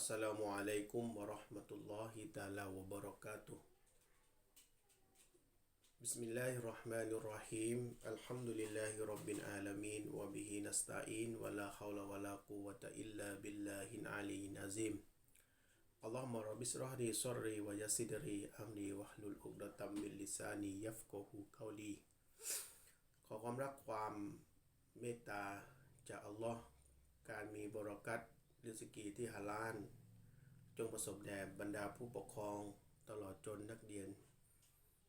Assalamualaikum warahmatullahi taala wabarakatuh. Bismillahirrahmanirrahim. Alhamdulillahi rabbil alamin wa bihi nasta'in wa la hawla wa la quwwata illa billahil aliyyil azim. Allahumma rabbi israh li sarri wa yassir li amri wahlul 'uqdatam min lisani yafqahu qawli. ขอความรักความเมตตาจากอัลลอฮ์การมีบรอกัต ริสกีที่ฮาลาลจงประสบแด่บรรดาผู้ปกครองตลอดจนนักเรียน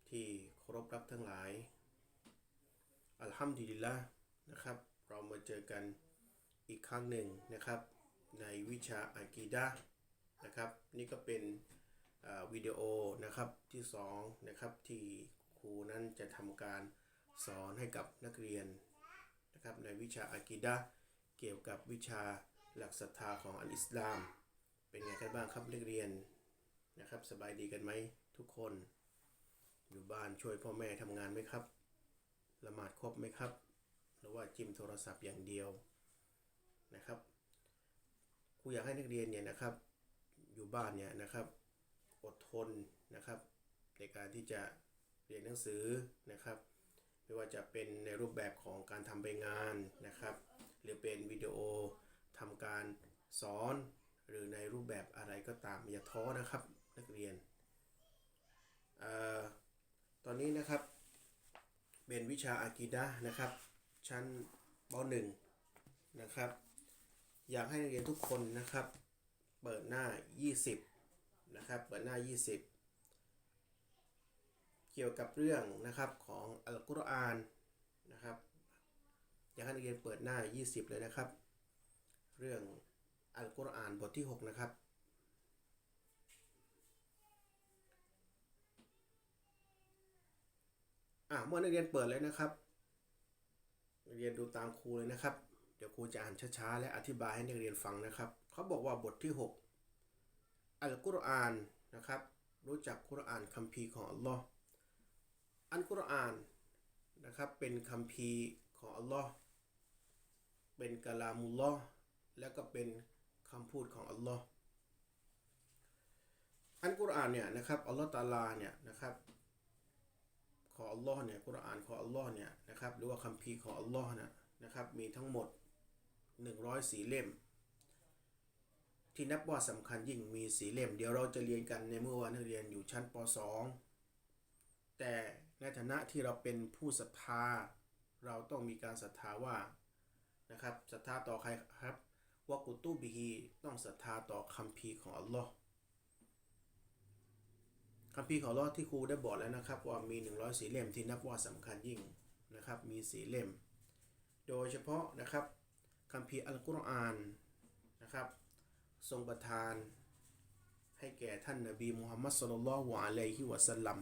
ที่เคารพรักทั้งหลาย อัลฮัมดุลิลละนะครับ เรามาเจอกันอีกครั้งหนึ่งนะครับ ในวิชาอากีดะนะครับ นี่ก็เป็นวิดีโอนะครับที่สองนะครับที่ครูนั้นจะทำการสอนให้กับนักเรียนนะครับในวิชาอากีดะเกี่ยวกับวิชา หลักศรัทธาของอันอิสลาม เป็นไงกันบ้างครับนักเรียนนะครับ สบายดีกันไหมทุกคน อยู่บ้านช่วยพ่อแม่ทำงานไหมครับละหมาดครบไหมครับ หรือว่าจิ้มโทรศัพท์อย่างเดียวนะครับครูอยากให้นักเรียนเนี่ยนะครับอยู่บ้านเนี่ยนะครับอดทนนะครับ ในการที่จะเรียนหนังสือนะครับ ไม่ว่าจะเป็นในรูปแบบของการทำใบงานนะครับ หรือเป็นวิดีโอ ทำการสอน หรือในรูปแบบอะไรก็ตามอย่าท้อนะครับนักเรียนออตอนนี้นะครับเป็นวิชาอากีดะนะครับ ชั้นป .1 นะครับ อยากให้นักเรียนทุกคนนะครับ เปิดหน้า 20 นะครับ เปิดหน้า 20 เกี่ยวกับเรื่องนะครับของอัลกุรอานนะครับ อยากให้นักเรียนเปิดหน้า 20 เลยนะครับ เรื่องอัลกุรอานบทที่ 6 นะครับ อะเมื่อนักเรียนเปิดเลยนะครับนักเรียนดูตามครูเลยนะครับ เดี๋ยวครูจะอ่านช้าๆ และอธิบายให้นักเรียนฟังนะครับ เขาบอกว่าบทที่ 6 อัลกุรอานนะครับ รู้จักกุรอานคัมภีร์ของอัลลอฮ์อัลกุรอานนะครับเป็นคัมภีร์ของอัลลอฮ์เป็นกะลามุลลอฮ์ แล้วก็เป็นคำพูดของอัลลอฮ์อันกุรอานเนี่ยนะครับอัลลอฮ์ตาลาเนี่ยนะครับขออัลลอฮ์เนี่ยกุรอานของอัลลอฮ์เนี่ยนะครับหรือว่าคัมภีร์ของอัลลอฮ์นะนะครับมีทั้งหมด 104 เล่ม ที่นับว่าสำคัญยิ่งมีสีเล่ม เดี๋ยวเราจะเรียนกันในเมื่อวันนักเรียนอยู่ชั้นป .2 แต่ในฐานะที่เราเป็นผู้ศรัทธาเราต้องมีการศรัทธาว่านะครับศรัทธาต่อใครครับ วกุตุบิฮีต้องศรัทธาต่อคัมภีร์ของอัลลอฮ์คัมภีร์ของอัลลอฮ์ที่ครูได้บอกแล้วนะครับ ว่ามี 104เล่มที่นับว่าสำคัญยิ่งนะครับ มีสีเล่ม โดยเฉพาะนะครับคัมภีร์อัลกุรอานนะครับ ทรงประทานให้แก่ท่านนบีมุฮัมมัดสุลลัลฮวะอะลัยฮิวะสัลลัม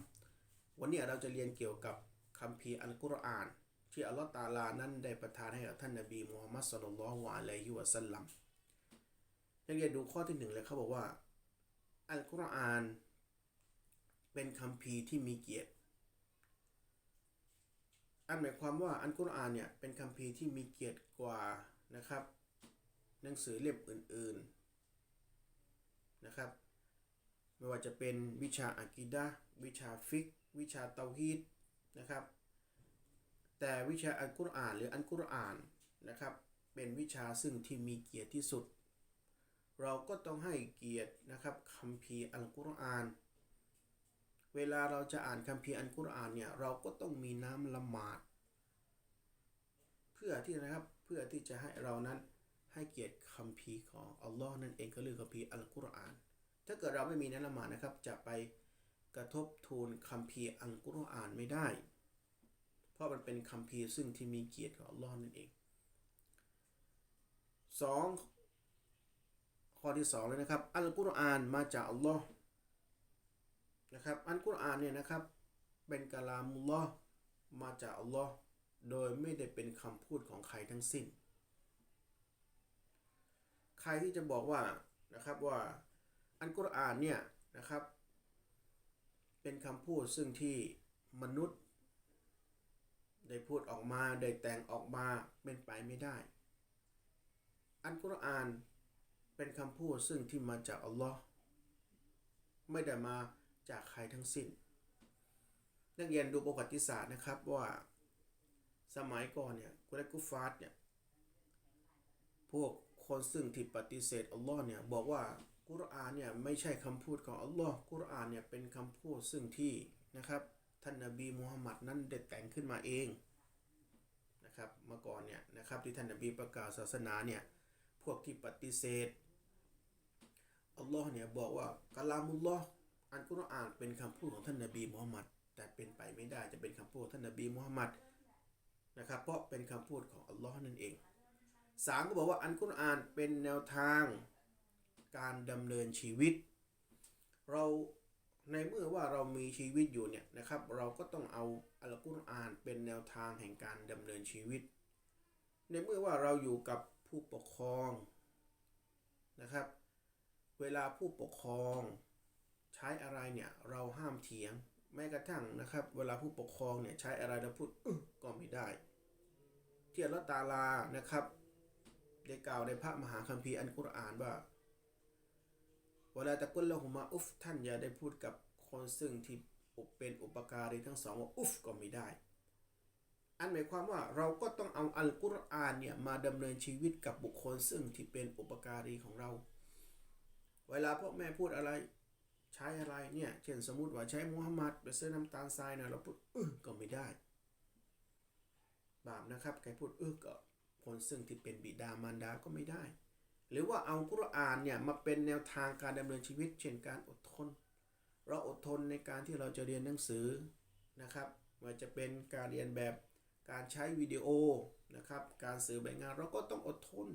วันนี้เราจะเรียนเกี่ยวกับคัมภีร์อัลกุรอาน ที่อัลลอฮฺตาลานั้นได้ประทานให้กับท่านนบีมุฮัมมัดสุลลัลฮวะอะลัยฮิวะสัลลัมนักเรียนดูข้อที่หนึ่งเลยเขาบอกว่า อัลกุรอาน เป็นคัมภีร์ที่มีเกียรติ อันหมายความว่าอัลกุรอานเนี่ยเป็นคัมภีร์ที่มีเกียรติกว่านะครับ หนังสือเล่มอื่น ๆนะครับ ไม่ว่าจะเป็นวิชาอากีดะวิชาฟิก วิชาเตาฮีดนะครับ แต่วิชาอัลกุรอาน หรืออัลกุรอานนะครับ เป็นวิชาซึ่งที่มีเกียรติที่สุด เราก็ต้องให้เกียรตินะครับคัมภีอัลกุรอาน เวลาเราจะอ่านคัมภีอัลกุรอานเนี่ยเราก็ต้องมีน้ำละหมาด เพื่อที่นะครับเพื่อที่จะให้เรานั้นให้เกียรติคัมภีของอัลลอฮ์นั่นเองก็เรียกคัมภีอัลกุรอาน ถ้าเกิดเราไม่มีน้ำละหมาดนะครับจะไปกระทบทูลคัมภีอัลกุรอานไม่ได้ ราะมันเป็นคัมภีร์ซึ่งที่มีเกียรติของอัลลอฮ์นั่นเองสองข้อที่สองเลยนะครับ อัลกุรอานมาจากอัลลอฮ์นะครับ อัลกุรอานเนี่ยนะครับ เป็นกะลามุลลอฮ์มาจากอัลลอฮ์โดยไม่ได้เป็นคำพูดของใครทั้งสิ้น ใครที่จะบอกว่านะครับว่าอัลกุรอานเนี่ยนะครับ เป็นคำพูดซึ่งที่มนุษย์ ได้พูดออกมาได้แต่งออกมาเป็นไปไม่ได้ อัลกุรอานเป็นคำพูดซึ่งที่มาจากอัลลอฮ์ไม่ได้มาจากใครทั้งสิ้น นักเรียนดูประวัติศาสตร์นะครับว่าสมัยก่อนเนี่ยกุรกุฟาร์เนี่ยพวกคนซึ่งที่ปฏิเสธอัลลอฮ์เนี่ยบอกว่ากุรอานเนี่ยไม่ใช่คำพูดของอัลลอฮ์กุรอานเนี่ยเป็นคำพูดซึ่งที่นะครับ ท่านนบีมุฮัมหมัดนั้นได้แต่งขึ้นมาเองนะครับเมื่อก่อนเนี่ยนะครับที่ท่านนบีประกาศศาสนาเนี่ยพวกที่ปฏิเสธอัลลอฮ์เนี่ยบอกว่ากะลามุลลอฮ์อันกุรอานเป็นคำพูดของท่านนบีมุฮัมหมัดแต่เป็นไปไม่ได้จะเป็นคำพูดท่านนบีมุฮัมหมัดนะครับเพราะเป็นคำพูดของอัลลอฮ์นั่นเองสามก็บอกว่าอันกุรอานเป็นแนวทางการดำเนินชีวิต เรา ในเมื่อว่าเรามีชีวิตอยู่เนี่ยนะครับ เราก็ต้องเอาอัลกุรอานเป็นแนวทางแห่งการดำเนินชีวิต ในเมื่อว่าเราอยู่กับผู้ปกครองนะครับ เวลาผู้ปกครอง ใช้อะไรเนี่ยเราห้ามเถียงแม้กระทั่งนะครับ เวลาผู้ปกครองเนี่ยใช้อะไรเราพูดก็ไม่ได้ เที่อัลลอฮ์ตาลานะครับ ได้กล่าวในพระมหาคัมภีร์อันกุรอานว่า เวลาตะกุลละหุมาอุฟท่านอย่าได้พูดกับคนซึ่งที่เป็นอุปการีทั้งสองว่าอุฟก็ไม่ได้ อันหมายความว่าเราก็ต้องเอาอัลกุรอานเนี่ยมาดำเนินชีวิตกับบุคคลซึ่งที่เป็นอุปการีของเรา เวลาพ่อแม่พูดอะไรใช้อะไรเนี่ยเช่นสมมติว่าใช้มุฮัมมัดไปซื้อน้ำตาลทรายนะเราพูดเออก็ไม่ได้ บาปนะครับใครพูดเออก็คนซึ่งที่เป็นบิดามารดาก็ไม่ได้ หรือว่าเอากุรอานเนี่ยมาเป็นแนวทางการดำเนินชีวิต เช่นการอดทน เราอดทนในการที่เราจะเรียนหนังสือนะครับว่าจะเป็นการเรียนแบบการใช้วิดีโอนะครับการสื่อใบงานเราก็ต้องอดทน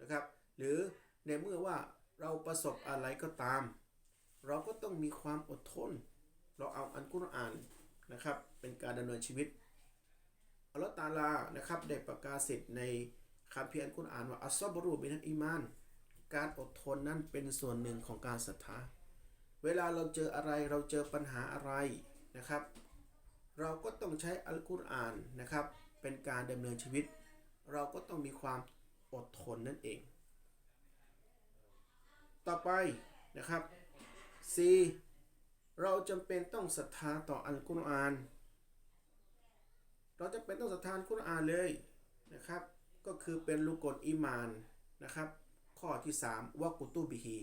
นะครับหรือในเมื่อว่าเราประสบอะไรก็ตาม เราก็ต้องมีความอดทน เราเอาอันกุรอานนะครับเป็นการดำเนินชีวิตอัลลอฮฺตาลานะครับได้ประกาศสิทธิ์ใน คำเพียรกุรอานว่าอัสซอบรูบินันอีมาน การอดทนนั้นเป็นส่วนหนึ่งของการศรัทธา เวลาเราเจออะไรเราเจอปัญหาอะไรนะครับ เราก็ต้องใช้อัลกุรอานนะครับ เป็นการดำเนินชีวิต เราก็ต้องมีความอดทนนั่นเอง ต่อไปนะครับ C เราจำเป็นต้องศรัทธาต่ออัลกุรอาน เราจะเป็นต้องศรัทธาอัลกุรอานเลยนะครับ ก็คือเป็นลูกกลอีมานนะครับ ข้อที่3วะกุตุบิฮี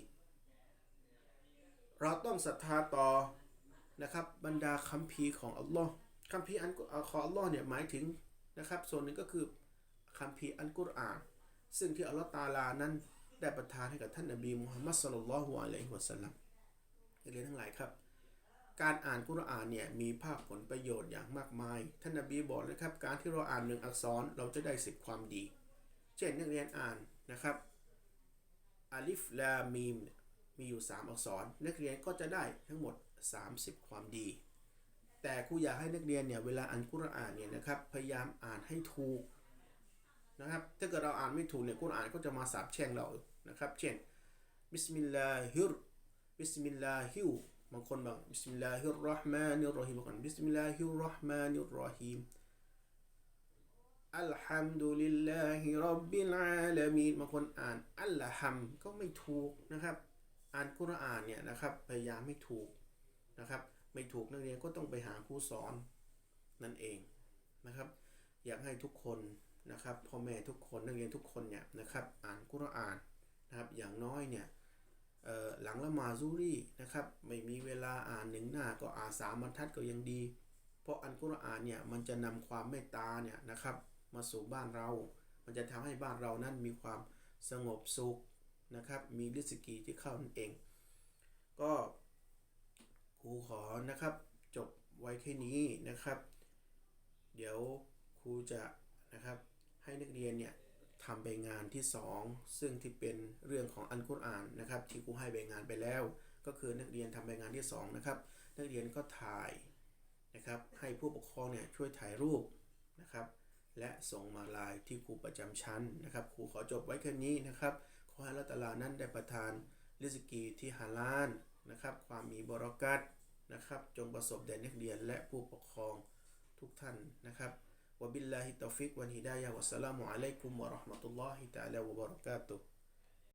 เราต้องศรัทธาต่อนะครับบรรดาคัมภีร์ของอัลลอฮ์คัมภีร์อันของอัลลอฮ์เนี่ยหมายถึงนะครับ ส่วนหนึ่งก็คือคัมภีร์อัลกุรอาน ซึ่งที่อัลลอฮ์ตาลานั้นได้ประทานให้กับท่านนบีมุฮัมมัดสุลลัลฮุอะลัยฮิวะสัลลัมเรียนทั้งหลายครับ การอ่านกุรอานเนี่ยมีภาคผลประโยชน์อย่างมากมาย ท่านนบีบอกเลยครับ การที่เราอ่านหนึ่งอักษรเราจะได้สิบความดี เช่นนักเรียนอ่านนะครับอาลิฟลามีมมีอยู่ 3 อักษร นักเรียนก็จะได้ทั้งหมด 30 ความดี แต่ครูอยากให้นักเรียนเนี่ยเวลาอ่านกุรอานเนี่ยนะครับพยายามอ่านให้ถูกนะครับถ้าเกิดเราอ่านไม่ถูกเนี่ยกุรอานก็จะมาสาบแช่งเรานะครับ เช่นบิสมิลลาฮิรบิสมิลลาฮิว บางคนบอกบิสมิลลาฮิรเราะห์มานิรเราะฮีมบางคนบิสมิลลาฮิรเราะห์มานิรเราะฮีมอัลฮัมดุลิลลาฮิรับบิลอาลามีนบางคนอ่านอัลฮัมก็ไม่ถูกนะครับ อ่านกุรอานเนี่ยนะครับพยายามไม่ถูกนะครับไม่ถูกนักเรียนก็ต้องไปหาผู้สอนนั่นเองนะครับ อยากให้ทุกคนนะครับพ่อแม่ทุกคนนักเรียนทุกคนเนี่ยนะครับอ่านกุรอานนะครับอย่างน้อยเนี่ย หลังละมาซูรี่นะครับไม่มีเวลาอ่านหนึ่งหน้าก็อ่านสามบรรทัดก็ยังดี เพราะอันกุรอานเนี่ยมันจะนำความเมตตาเนี่ยนะครับมาสู่บ้านเรา มันจะทำให้บ้านเรานั้นมีความสงบสุขนะครับมีริสกีที่เข้านั่นเอง ก็ครูขอนะครับจบไว้แค่นี้นะครับ เดี๋ยวครูจะนะครับให้นักเรียนเนี่ย ทำใบงานที่ 2 ซึ่งที่เป็นเรื่องของอันกุรอานนะครับที่ครูให้ใบงานไปแล้ว ก็คือนักเรียนทำใบงานที่2นะครับนักเรียนก็ถ่ายนะครับให้ผู้ปกครองเนี่ยช่วยถ่ายรูปนะครับและส่งมาลน์ที่ครูประจำชั้นนะครับครูขอจบไว้แค่นี้นะครับขอให้ละตลานั้นได้ประทานริสกีที่ฮาลาลนะครับความมีบรากัตนะครับจงประสบแด่นักเรียนและผู้ปกครองทุกท่านนะครับ วะบิลลาฮิตต